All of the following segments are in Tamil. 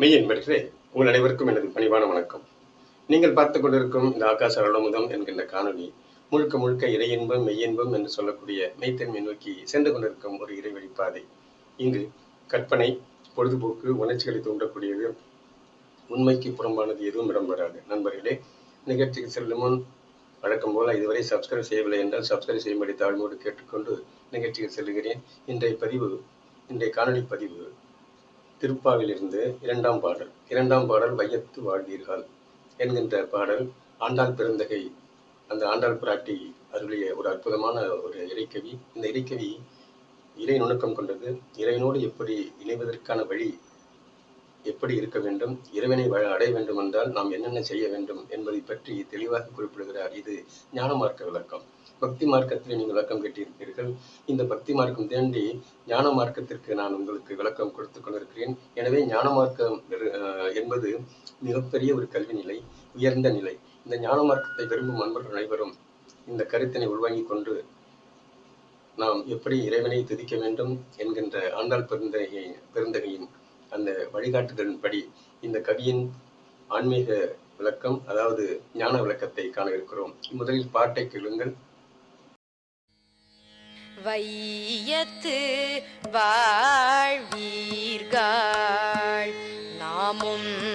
மெய் என்பர்களே உங்கள் அனைவருக்கும் எனது பணிவான வணக்கம். நீங்கள் பார்த்து கொண்டிருக்கும் இந்த ஆகாச அருளமுதம் என்கின்ற காணொலி முழுக்க முழுக்க இறையின்பம் மெய்யின்பம் என்று சொல்லக்கூடிய மெய்த்தன்மை நோக்கி சென்று கொண்டிருக்கும் ஒரு இறைவெளி பாதை. இங்கு கற்பனை பொழுதுபோக்கு உணர்ச்சிகளை தூண்டக்கூடியது உண்மைக்கு புறம்பானது எதுவும் இடம்பெறாது நண்பர்களே நிகழ்ச்சிக்கு செல்லும் முன் வழக்கம் போல இதுவரை சப்ஸ்கிரைப் செய்யவில்லை என்றால் சப்ஸ்கிரைப் செய்யும்படி தாழ்மையோடு கேட்டுக்கொண்டு நிகழ்ச்சிக்கு செல்கிறேன். இன்றைய பதிவு இன்றைய காணொலி பதிவு திருப்பாவிலிருந்து இரண்டாம் பாடல். இரண்டாம் பாடல் வையத்து வாழ்வீர்கள் என்கின்ற பாடல் ஆண்டாள் பிறந்தகை அந்த ஆண்டாள் பிராட்டி அருளிய ஒரு அற்புதமான ஒரு இறைக்கவி. இந்த இறைக்கவி இறை நுணுக்கம் கொண்டது. இறைவனோடு எப்படி இணைவதற்கான வழி எப்படி இருக்க வேண்டும்? இறைவனை வ- அடைய வேண்டும் என்றால் நாம் என்னென்ன செய்ய வேண்டும் என்பதை பற்றி தெளிவாக குறிப்பிடுகிறார். இது ஞான மார்க்க விளக்கம். பக்தி மார்க்கத்தில் நீங்கள் விளக்கம் கேட்டிருப்பீர்கள் இந்த பக்தி மார்க்கம் தேண்டி ஞான மார்க்கத்திற்கு நான் உங்களுக்கு விளக்கம் கொடுத்து கொண்டிருக்கிறேன். எனவே ஞான மார்க்கம் என்பது மிகப்பெரிய ஒரு கல்வி நிலை உயர்ந்த நிலை. இந்த ஞான மார்க்கத்தை விரும்பும் அன்பர்கள் அனைவரும் இந்த கருத்தினை உள்வாங்கிக் கொண்டு நாம் எப்படி இறைவனை துதிக்க வேண்டும் என்கின்ற ஆண்டாள் பெருந்தகை பெருந்தகையின் அந்த வழிகாட்டுதலின்படி இந்த கவியின் ஆன்மீக விளக்கம் அதாவது ஞான விளக்கத்தை காண இருக்கிறோம். முதலில் பாட்டை கேளுங்கள். வையத்து வாழ்வீர்கள். நாமும்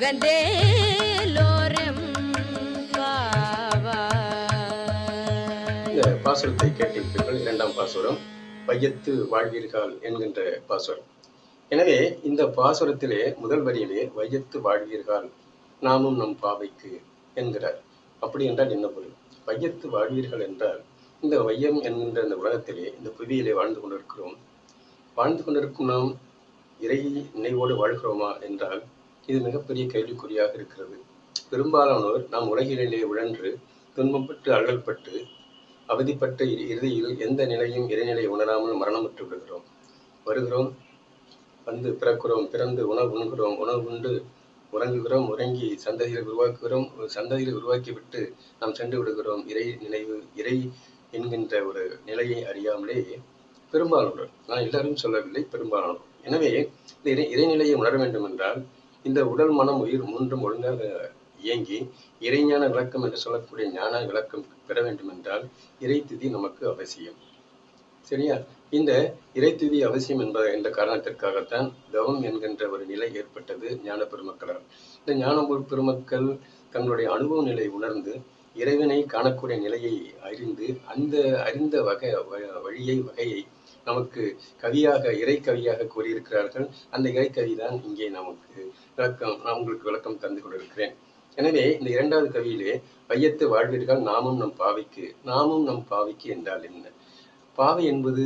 உகந்தேலோரெம் பாவாய் பாசுரத்தை கேட்டிருப்பீர்கள். இரண்டாம் பாசுரம் வையத்து வாழ்வீர்கள் என்கின்ற பாசுரம். எனவே இந்த பாசுரத்திலே முதல் வரியிலே வையத்து வாழ்வீர்கள் நாமும் நம் பாவைக்கு என்கிறார். அப்படி என்றால் என்ன பொருள்? வையத்து வாழ்வீர்கள் என்றால் இந்த வையம் என்கின்ற இந்த உலகத்திலே இந்த புவியிலே வாழ்ந்து கொண்டிருக்கிறோம். வாழ்ந்து கொண்டிருக்கும் நாம் இறை நினைவோடு வாழ்கிறோமா என்றால் இது மிகப்பெரிய கேள்விக்குறியாக இருக்கிறது. பெரும்பாலானோர் நாம் உலகிலே உழன்று துன்பப்பட்டு அழல்பட்டு அவதிப்பட்ட இறுதியில் எந்த நிலையும் இறைநிலை உணராமல் மரணமுற்று விடுகிறோம். வருகிறோம் வந்து பிறக்கிறோம் பிறந்து உணவு உண்கிறோம் உணவு உண்டு உறங்குகிறோம் உறங்கி சந்ததிகளை உருவாக்குகிறோம் சந்ததிகளை உருவாக்கிவிட்டு நாம் சென்று விடுகிறோம். இறை நினைவு இறை என்கின்ற ஒரு நிலையை அறியாமலே பெரும்பாலானோர் நான் எல்லாரும் சொல்லவில்லை பெரும்பாலானோர். எனவே இந்த இறை இறைநிலையை உணர வேண்டும் என்றால் இந்த உடல் மனம் உயிர் மூன்றும் ஒழுங்காக இயங்கி இறைஞான விளக்கம் என்று சொல்லக்கூடிய ஞான விளக்கம் பெற வேண்டும் என்றால் இறைத்திதி நமக்கு அவசியம். சரியா? இந்த இறைத்திதி அவசியம் என்ப என்ற காரணத்திற்காகத்தான் தவம் என்கின்ற ஒரு நிலை ஏற்பட்டது ஞான பெருமக்களால். இந்த ஞான பெருமக்கள் தங்களுடைய அனுபவ நிலை உணர்ந்து இறைவனை காணக்கூடிய நிலையை அறிந்து அந்த அறிந்த வகை வ- வழியை வகையை நமக்கு கவியாக இறை கவியாக கூறியிருக்கிறார்கள். அந்த இறைக்கவி தான் இங்கே நமக்கு விளக்கம் நான் உங்களுக்கு விளக்கம் தந்து கொண்டிருக்கிறேன். எனவே இந்த இரண்டாவது கவியிலே வையத்து வாழ்வீர்கள் நாமும் நம் பாவைக்கு நாமும் நம் பாவைக்கு என்றால் என்ன? பாவை என்பது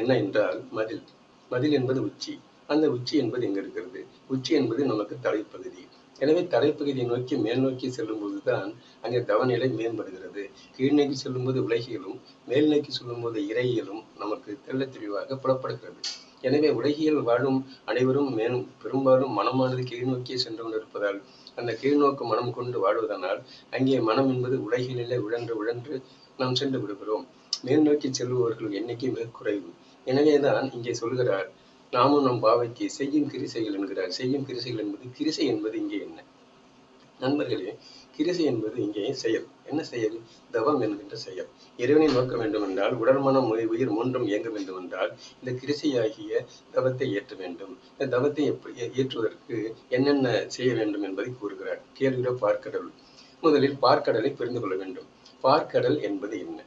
என்ன என்றால் மதில். மதில் என்பது உச்சி. அந்த உச்சி என்பது எங்க இருக்கிறது? உச்சி என்பது நமக்கு தலைப்பகுதி. எனவே தலைப்பகுதியை நோக்கி மேல் நோக்கி செல்லும் போதுதான் அங்கே தவநிலை மேம்படுகிறது. கீழ் நோக்கி செல்லும்போது உலகியலும் மேல் நோக்கி செல்லும்போது இறையியலும் நமக்கு தெள்ளத் தெளிவாக புலப்படுகிறது. எனவே உலகியல் வாழும் அனைவரும் மேலும் பெரும்பாலும் மனமானது கீழ் நோக்கியே சென்று கொண்டிருப்பதால் அந்த கீழ்நோக்கு மனம் கொண்டு வாழ்வதனால் அங்கே மனம் என்பது உலகிலே உழன்று உழன்று நாம் சென்று விடுகிறோம். மேல் நோக்கி செல்பவர்கள் எண்ணிக்கை மிக குறைவு. எனவேதான் இங்கே சொல்கிறார் நாமும் நம் பாவைக்கு செய்யும் கிரிசைகள் என்கிறார். செய்யும் கிரிசைகள் என்பது கிரிசை என்பது இங்கே என்ன? நண்பர்களே கிரிசை என்பது இங்கே செயல். என்ன செயல்? தவம் என்கின்ற செயல். இறைவனை நோக்க வேண்டும் என்றால் உடல் மனம் உயிர் உயிர் மூன்றும் இயங்க வேண்டும் என்றால் இந்த கிரிசையாகிய தவத்தை ஏற்ற வேண்டும். இந்த தவத்தை ஏற்றுவதற்கு என்னென்ன செய்ய வேண்டும் என்பதை கூறுகிறார். கேள்விட பார்க்கடல். முதலில் பார்க்கடலை புரிந்து கொள்ள வேண்டும். பார்க்கடல் என்பது என்ன?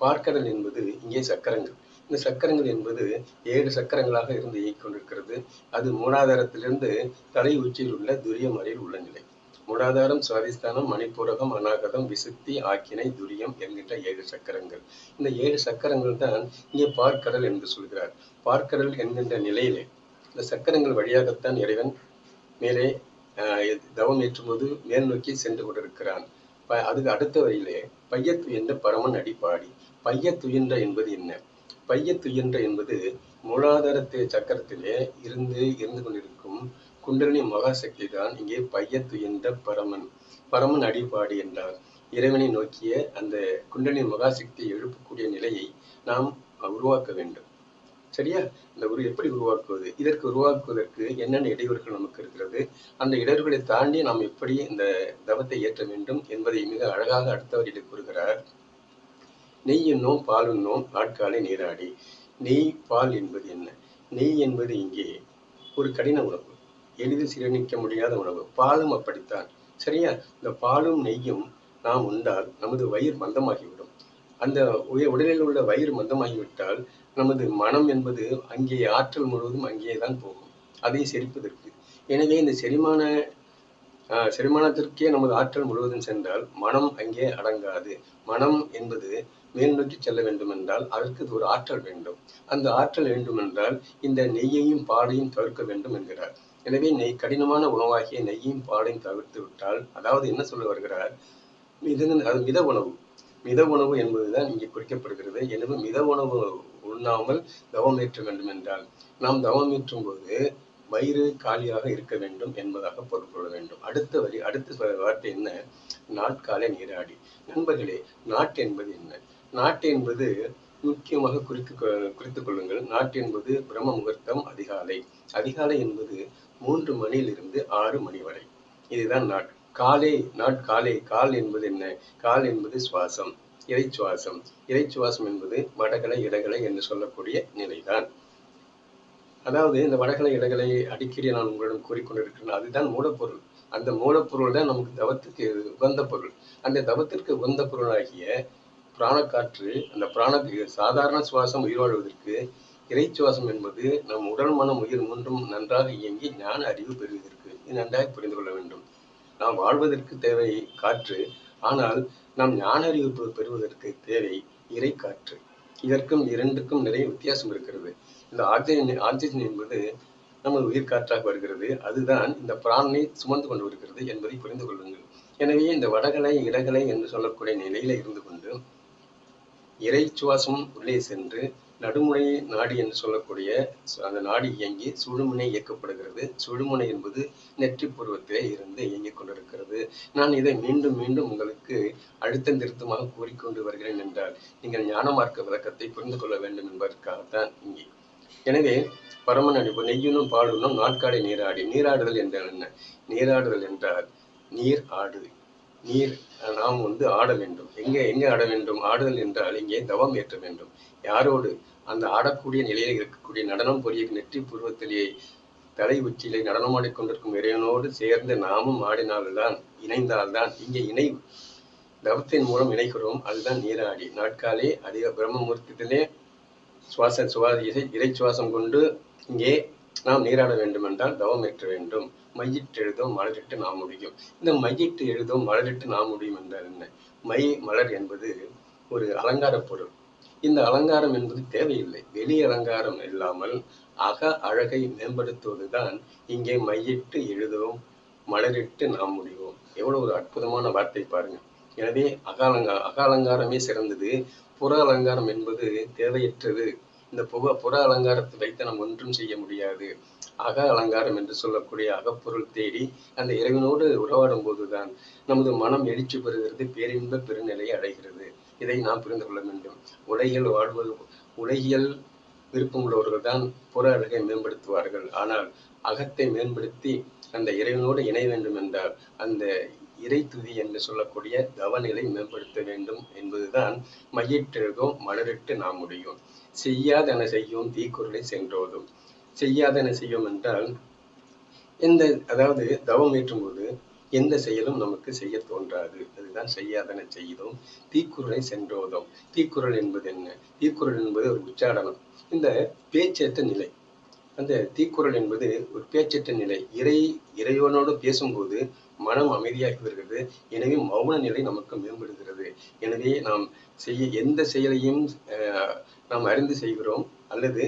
பார்க்கடல் என்பது இங்கே சக்கரங்கள். இந்த சக்கரங்கள் என்பது ஏழு சக்கரங்களாக இருந்து இயக்கி கொண்டிருக்கிறது அது மூலாதாரத்திலிருந்து தலை உச்சியில் உள்ள துரிய மலையில் உள்ள நிலை. மூலாதாரம் சுவாதிஸ்தானம் மணிப்பூரகம் அநாகதம் விசுத்தி ஆக்கினை துரியம் என்கின்ற ஏழு சக்கரங்கள். இந்த ஏழு சக்கரங்கள் தான் இங்கே பார்க்கடல் என்று சொல்கிறார். பார்க்கடல் என்கின்ற நிலையிலே இந்த சக்கரங்கள் வழியாகத்தான் இறைவன் மேலே ஆஹ், தவம் ஏற்றும்போது மேல் நோக்கி சென்று கொண்டிருக்கிறான். அதுக்கு அடுத்த வரியிலே பையத்துயன்ற பரமன் அடிப்பாடி. பையத்துயன்ற என்பது என்ன? பையத்துயன்ற என்பது மூலாதாரத்து சக்கரத்திலே இருந்து இருந்து கொண்டிருக்கும் குண்டலினி மகாசக்தி தான் இங்கே பையத்துயன்ற பரமன். பரமன் அடிபாடு என்றார். இறைவனை நோக்கிய அந்த குண்டலினி மகாசக்தியை எழுப்பக்கூடிய நிலையை நாம் உருவாக்க வேண்டும். சரியா? இந்த உரு எப்படி உருவாக்குவது? இதற்கு உருவாக்குவதற்கு என்னென்ன இடையூறுகள் நமக்கு இருக்கிறது? அந்த இடையூறுகளை தாண்டி நாம் எப்படி இந்த தவத்தை ஏற்ற வேண்டும் என்பதை மிக அழகாக அடுத்த கூறுகிறார். நெய் என்னோம் பால் உண்ணோம் நாட்காலை நீராடி. நெய் பால் என்பது என்ன? நெய் என்பது இங்கே ஒரு கடின உணவு. எளிதில் சீரணிக்க முடியாத உணவு. பாலும் அப்படித்தான். சரியா? இந்த பாலும் நெய்யும் நாம் உண்டால் நமது வயிறு மந்தமாகிவிடும். அந்த உடலில் உள்ள வயிறு மந்தமாகிவிட்டால் நமது மனம் என்பது அங்கே ஆற்றல் முழுவதும் அங்கே தான் போகும். அதை செரிப்பதற்கு. எனவே இந்த செரிமான ஆஹ், செரிமானத்திற்கே நமது ஆற்றல் முழுவதும் சென்றால் மனம் அங்கே அடங்காது. மனம் என்பது மேல் நோக்கி செல்ல வேண்டும் என்றால் அதற்கு ஒரு ஆற்றல் வேண்டும். அந்த ஆற்றல் வேண்டும் என்றால் இந்த நெய்யையும் பாலையும் தவிர்க்க வேண்டும் என்கிறார். எனவே நெய் கடினமான உணவாகிய நெய்யையும் பாலையும் தவிர்த்து விட்டால் அதாவது என்ன சொல்ல வருகிறார்? மித அது மித உணவு. மித உணவு என்பதுதான் இங்கே குறிக்கப்படுகிறது. எனவே மித உணவு உண்ணாமல் தவம் ஏற்ற வேண்டும் என்றால் நாம் தவம் ஏற்றும் போது வயிறு காலியாக இருக்க வேண்டும் என்பதாக பொருட்கொள்ள வேண்டும். அடுத்த வரி அடுத்த வார்த்தை என்ன? நாட்காலை நீராடி. நண்பர்களே நாட் என்பது என்ன? நாட்டு என்பது முக்கியமாக குறித்து கொ- குறித்துக் கொள்ளுங்கள். நாட்டு என்பது பிரம்ம முகூர்த்தம் அதிகாலை. அதிகாலை என்பது மூன்று மணியிலிருந்து ஆறு மணி வரை. இதுதான் நாட் காலை நாட்காலை கால் என்பது என்ன? கால் என்பது சுவாசம் இறை சுவாசம் இறை சுவாசம் என்பது வடகலை இடகலை என்று சொல்லக்கூடிய நிலைதான். அதாவது இந்த வடகலை இடகலை அடிக்கடி நான் உங்களிடம் கூறிக்கொண்டிருக்கிறேன். அதுதான் மூலப்பொருள். அந்த மூலப்பொருள் தான் நமக்கு தவத்துக்கு உகந்த பொருள். அந்த தவத்திற்கு உகந்த பொருளாகிய பிராணக்காற்று அந்த பிராண சாதாரண சுவாசம் உயிர் வாழ்வதற்கு இறைச்சுவாசம் என்பது நம் உடல் மனம் உயிர் மூன்றும் நன்றாக இயங்கி ஞான அறிவு பெறுவதற்கு இது நன்றாக புரிந்து கொள்ள வேண்டும். நாம் வாழ்வதற்கு தேவை காற்று ஆனால் நாம் ஞான அறிவு பெறுவதற்கு தேவை இறை காற்று இதற்கும் இரண்டுக்கும் நிறைய வித்தியாசம் இருக்கிறது. இந்த ஆக்சிஜன் ஆக்சிஜன் என்பது நமது உயிர் காற்றாக வருகிறது. அதுதான் இந்த பிராணனை சுமந்து கொண்டு வருகிறது என்பதை புரிந்து கொள்ளுங்கள். எனவே இந்த வடகலை இடகலை என்று சொல்லக்கூடிய நிலையில இருந்து கொண்டு இறை சுவாசம் உள்ளே சென்று நடுமுனை நாடி என்று சொல்லக்கூடிய அந்த நாடி இயங்கி சுழுமுனை இயக்கப்படுகிறது. சுழுமுனை என்பது நெற்றி பருவத்திலே இருந்து இயங்கிக் கொண்டிருக்கிறது. நான் இதை மீண்டும் மீண்டும் உங்களுக்கு அழுத்தம் திருத்தமாக கூறிக்கொண்டு வருகிறேன் என்றால் நீங்கள் ஞான மார்க்க விளக்கத்தை புரிந்து கொள்ள வேண்டும் என்பதற்காகத்தான் இங்கே. எனவே பரமன் அடிப்பு நெய்யுனும் பாடுனும் நாட்காடை நீராடி. நீராடுதல் என்றால் என்ன? நீராடுதல் என்றால் நீர் ஆடு. நீர் நாம் வந்து ஆட வேண்டும். எங்கே எங்கே ஆட வேண்டும்? ஆடுதல் என்றால் இங்கே தவம் ஏற்ற வேண்டும். யாரோடு? அந்த ஆடக்கூடிய நிலையில் இருக்கக்கூடிய நடனம் புரிய நெற்றி பூர்வத்திலேயே தலை உச்சியிலே நடனமாடி கொண்டிருக்கும் இறைவனோடு சேர்ந்து நாமும் ஆடினால்தான் இணைந்தால்தான் இங்கே இணை தவத்தின் மூலம் இணைக்கிறோம். அதுதான் நீராடி. நாட்காலே அதிக பிரம்மமூர்த்தத்திலே சுவாச சுவாச இறை இறை சுவாசம் கொண்டு இங்கே நாம் நீராட வேண்டும் என்றால் தவம் ஏற்ற வேண்டும். மையிட்டு எழுதும் மலரிட்டு நாம் முடியும். இந்த மையிட்டு எழுதும் மலரிட்டு நாம் முடியும் என்றால் என்ன? மை மலர் என்பது ஒரு அலங்கார பொருள். இந்த அலங்காரம் என்பது தேவையில்லை. வெளி அலங்காரம் இல்லாமல் அக அழகை மேம்படுத்துவதுதான் இங்கே மையிட்டு எழுதுவோம் மலரிட்டு நாம் முடிவோம் எவ்வளவு ஒரு அற்புதமான வார்த்தை பாருங்க. எனவே அகாலங்கா அக அலங்காரமே சிறந்தது. புற அலங்காரம் என்பது தேவையற்றது. இந்த புக புற அலங்காரத்தை வைத்து நாம் ஒன்றும் செய்ய முடியாது. அக அலங்காரம் என்று சொல்லக்கூடிய அகப்பொருள் தேடி அந்த இறைவனோடு உறவாடும் போதுதான் நமது மனம் எழுச்சி பெறுகிறது பேரின்ப பெருநிலையை அடைகிறது. இதை நாம் புரிந்து கொள்ள வேண்டும். உலகில் வாழ்வது உலகியல் விருப்பம் உள்ளவர்கள் தான் புற அழகை மேம்படுத்துவார்கள். ஆனால் அகத்தை மேம்படுத்தி அந்த இறைவனோடு இணை வேண்டும் என்றால் அந்த இறைத்துதி என்று சொல்லக்கூடிய தவநிலை மேம்படுத்த வேண்டும் என்பதுதான் மையிட்டெழுதும் மலரிட்டு நாம் முடியும். செய்யாதன செய்யும் தீக்குறளை சென்றோதும். செய்யாதன செய்யும் என்றால் எந்த அதாவது தவம் ஏற்றும் போது எந்த செயலும் நமக்கு செய்ய தோன்றாது. அதுதான் செய்யாதன செய்தோம் தீக்குறளை சென்றோதும். தீக்குறள் என்பது என்ன? தீக்குறள் என்பது ஒரு உச்சாடனம் இந்த பேச்சேற்ற நிலை அந்த தீக்குறள் என்பது ஒரு பேச்சற்ற நிலை. இறை இறைவனோடு பேசும்போது மனம் அமைதியாகி வருகிறது எனவே மௌன நிலை நமக்கு மேம்படுகிறது. எனவே நாம் செய்ய எந்த செயலையும் அஹ், நாம் அறிந்து செய்கிறோம் அல்லது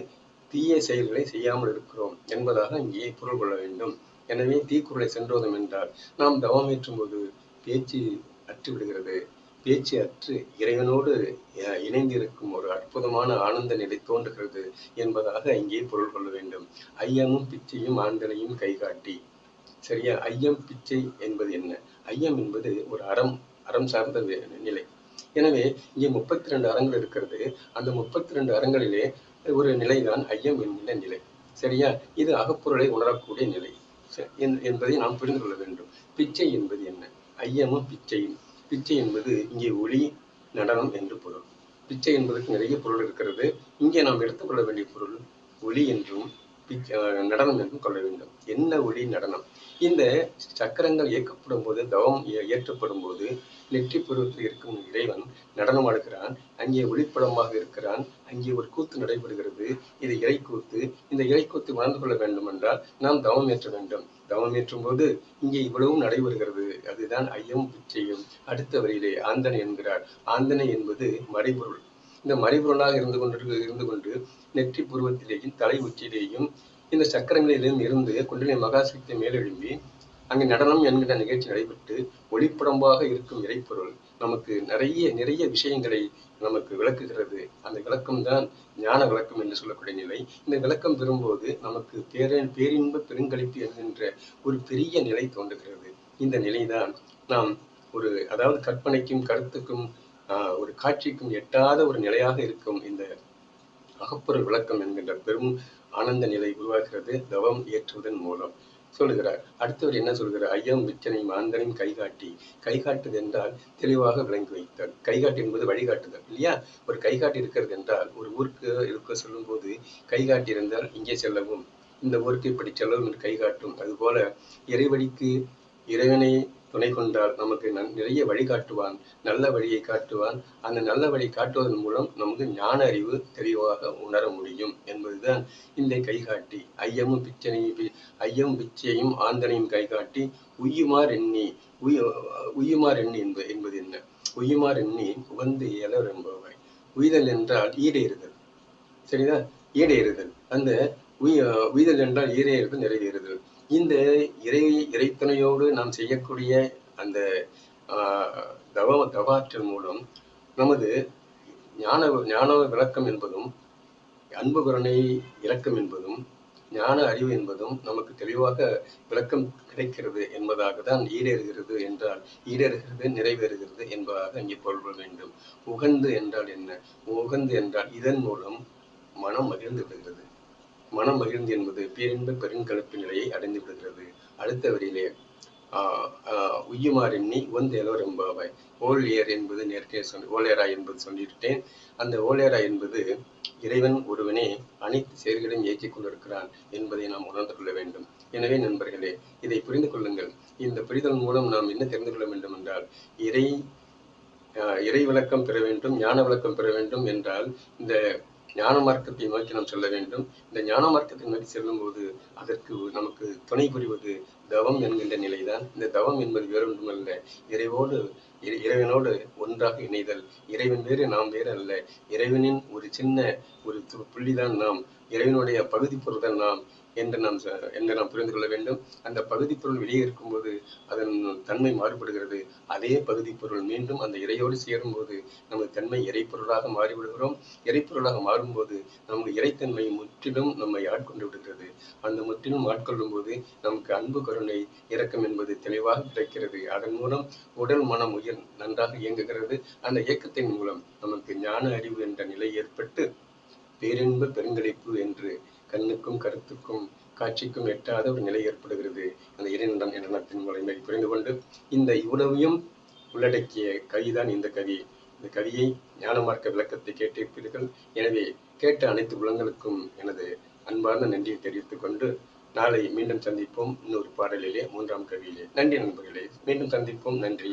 தீய செயல்களை செய்யாமல் இருக்கிறோம் என்பதாக இங்கே பொருள் கொள்ள வேண்டும். எனவே தீக்குறளை சென்றோதம் என்றால் நாம் தவம் ஏற்றும் போது பேச்சு அற்று விடுகிறது. பேச்சு அற்று இறைவனோடு இணைந்திருக்கும் ஒரு அற்புதமான ஆனந்த நிலை தோன்றுகிறது என்பதாக இங்கே பொருள் கொள்ள வேண்டும். ஐயமும் பிச்சையும் ஆண்களையும் கைகாட்டி சரியா? ஐயம் பிச்சை என்பது என்ன? ஐயம் என்பது ஒரு அறம் அறம் சார்ந்த நிலை. எனவே இங்கே முப்பத்தி ரெண்டு அறங்கள் இருக்கிறது. அந்த முப்பத்தி ரெண்டு அறங்களிலே ஒரு நிலைதான் ஐயம் என்கின்ற நிலை. சரியா? இது அகப்பொருளை உணரக்கூடிய நிலை. என்- என்பதை நாம் புரிந்து கொள்ள வேண்டும். பிச்சை என்பது என்ன? ஐயமும் பிச்சையும். பிச்சை என்பது இங்கே ஒளி நடனம் என்று பொருள். பிச்சை என்பதற்கு நிறைய பொருள் இருக்கிறது. இங்கே நாம் எடுத்துக்கொள்ள வேண்டிய பொருள் ஒளி என்றும் நடனம் என்றும் கொள்ள வேண்டும். என்ன ஒளி நடனம்? இந்த சக்கரங்கள் இயக்கப்படும் போது தவம் ஏ- ஏற்றப்படும் போது நெற்றி பருவத்தில் இருக்கும் இறைவன் நடனம் ஆடுகிறான். அங்கே ஒளிப்படமாக இருக்கிறான். அங்கே ஒரு கூத்து நடைபெறுகிறது. இது இறைக்கூத்து இந்த இறைக்கூத்து உணர்ந்து கொள்ள வேண்டும் என்றால் நாம் தவம் ஏற்ற வேண்டும். தவம் ஏற்றும் போது இங்கே இவ்வளவும் நடைபெறுகிறது. அதுதான் ஐயம் பிச்சையும். அடுத்த வரியிலே ஆந்தனை என்கிறார். ஆந்தனை என்பது மறைபொருள். இந்த மணிபுரனாக இருந்து கொண்டு இருந்து கொண்டு நெற்றி புருவத்திலேயும் தலை உச்சியிலேயும் இந்த சக்கரங்களிலும் இருந்து குண்டலினி மகாசக்தி மேலெழும்பி அங்கு நடனம் என்கிற நிகழ்ச்சி நடைபெற்று ஒளிப்படம்பாக இருக்கும் இறைப்பொருள் நமக்கு நிறைய நிறைய விஷயங்களை நமக்கு விளக்குகிறது. அந்த விளக்கம் தான் ஞான விளக்கம் என்று சொல்லக்கூடிய நிலை. இந்த விளக்கம் பெறும்போது நமக்கு பேர பேரின்ப பெருங்களிப்பு என்கின்ற ஒரு பெரிய நிலை தோன்றுகிறது. இந்த நிலைதான் நாம் ஒரு அதாவது கற்பனைக்கும் கருத்துக்கும் ஒரு காட்சிக்கும் எட்டாத ஒரு நிலையாக இருக்கும் இந்த அகப்பொருள் விளக்கம் என்கின்ற பெரும் ஆனந்த நிலை உருவாகிறது தவம் ஏற்றுவதன் மூலம். சொல்லுகிறார். அடுத்தவர் என்ன சொல்கிறார் ஐயம் விச்சனை மாந்தனையும் கைகாட்டி. கைகாட்டுது என்றால் தெளிவாக விளங்கி வைத்தல். கைகாட்டு என்பது வழிகாட்டுதல் இல்லையா? ஒரு கைகாட்டி இருக்கிறது என்றால் ஒரு ஊருக்கு இருக்க சொல்லும் போது கைகாட்டி இருந்தால் இங்கே செல்லவும் இந்த ஊருக்கு இப்படி செல்லவும் என்று கைகாட்டும். அதுபோல இறைவழிக்கு இறைவனை துணை கொண்டால் நமக்கு நன்- நிறைய வழி காட்டுவான் நல்ல வழியை காட்டுவான். அந்த நல்ல வழி காட்டுவதன் மூலம் நமக்கு ஞான அறிவு தெளிவாக உணர முடியும் என்பதுதான் இந்த கைகாட்டி. ஐயமும் பிச்சனையும் ஐயமும் ஐயம் பிச்சையும் ஆந்தனையும் கைகாட்டி. உய்யுமார் எண்ணி உய் உய்யுமார் எண்ணி என்பது என்பது என்ன? உய்யுமார் எண்ணி உகந்து இயலர் என்பவை உய்தல் என்றால் ஈடேறுதல். சரிதா? ஈடேறுதல். அந்த உய் உய்தல் என்றால் ஈரேறுதல் நிறைவேறுதல். இந்த இறை இறைத்துணையோடு நாம் செய்யக்கூடிய அந்த தவ தவாற்றல் மூலம் நமது ஞான ஞான விளக்கம் என்பதும் அன்பு கருணை இலக்கம் என்பதும் ஞான அறிவு என்பதும் நமக்கு தெளிவாக விளக்கம் கிடைக்கிறது என்பதாக தான் ஈடேறுகிறது என்றால் ஈடேறுகிறது நிறைவேறுகிறது என்பதாக இங்கே பொருள் கொள்ள வேண்டும். உகந்து என்றால் என்ன? உகந்து என்றால் இதன் மூலம் மனம் மகிழ்ந்து விடுகிறது. மனம் மகிழ்ந்து என்பது பேரின்ப பெருங்கலப்பு நிலையை அடைந்து விடுகிறது. அடுத்த வரியிலே ஆஹ் எண்ணி ஓலியர் என்பது நேர்க்கே சொல் ஓலேரா என்பது சொல்லிவிட்டேன். அந்த ஓலேரா என்பது இறைவன் ஒருவனே அனைத்து செயல்களையும் இயக்கிக் கொண்டிருக்கிறான் என்பதை நாம் உணர்ந்து கொள்ள வேண்டும். எனவே நண்பர்களே இதை புரிந்து கொள்ளுங்கள். இந்த புரிதல் மூலம் நாம் என்ன தெரிந்து கொள்ள வேண்டும் என்றால் இறை இறை விளக்கம் பெற வேண்டும் ஞான விளக்கம் பெற வேண்டும் என்றால் இந்த ஞான மார்க்கத்தை நோக்கி நாம் செல்ல வேண்டும். இந்த ஞான மார்க்கத்தை நோக்கி செல்லும்போது அதற்கு நமக்கு துணை புரிவது தவம் என்கின்ற நிலைதான். இந்த தவம் என்பது வேறொன்றுமல்ல இறைவோடு இறை- இறைவனோடு ஒன்றாக இணைதல். இறைவன் வேறு நாம் வேறு அல்ல. இறைவனின் ஒரு சின்ன ஒரு புள்ளிதான் நாம். இறைவனுடைய பகுதி பொருள் நாம். என்று நாம் ச- என்று நாம் புரிந்து கொள்ள வேண்டும். அந்த பகுதி பொருள் வெளியே இருக்கும்போது அதன் தன்மை மாறுபடுகிறது. அதே பகுதி பொருள் மீண்டும் அந்த இறையோடு சேரும்போது நமது தன்மை இறைப்பொருளாக மாறிவிடுகிறோம். இறைப்பொருளாக மாறும்போது நமக்கு இறைத்தன்மை முற்றிலும் நம்மை ஆட்கொண்டு விடுகிறது. அந்த முற்றிலும் ஆட்கொள்ளும் போது நமக்கு அன்பு கருணை இரக்கம் என்பது தெளிவாக கிடைக்கிறது. அதன் மூலம் உடல் மனம் உயிர் நன்றாக இயங்குகிறது. அந்த இயக்கத்தின் மூலம் நமக்கு ஞான அறிவு என்ற நிலை ஏற்பட்டு பேரின்ப பெருங்களிப்பு என்று கண்ணுக்கும் கருத்துக்கும் காட்சிக்கும் எட்டாத ஒரு நிலை ஏற்படுகிறது. அந்த இறைநடம் நடனத்தின் மூலமை புரிந்து கொண்டு இந்த இவ்வளவையும் உள்ளடக்கிய கவிதான் இந்த கவி. இந்த கவியை ஞானமார்க்க விளக்கத்தை கேட்டிருப்பீர்கள். எனவே கேட்ட அனைத்து உலங்களுக்கும் எனது அன்பார்ந்த நன்றியை தெரிவித்துக் கொண்டு நாளை மீண்டும் சந்திப்போம். இன்னொரு பாடலிலே மூன்றாம் கவியிலே. நன்றி நண்பர்களே. மீண்டும் சந்திப்போம். நன்றி.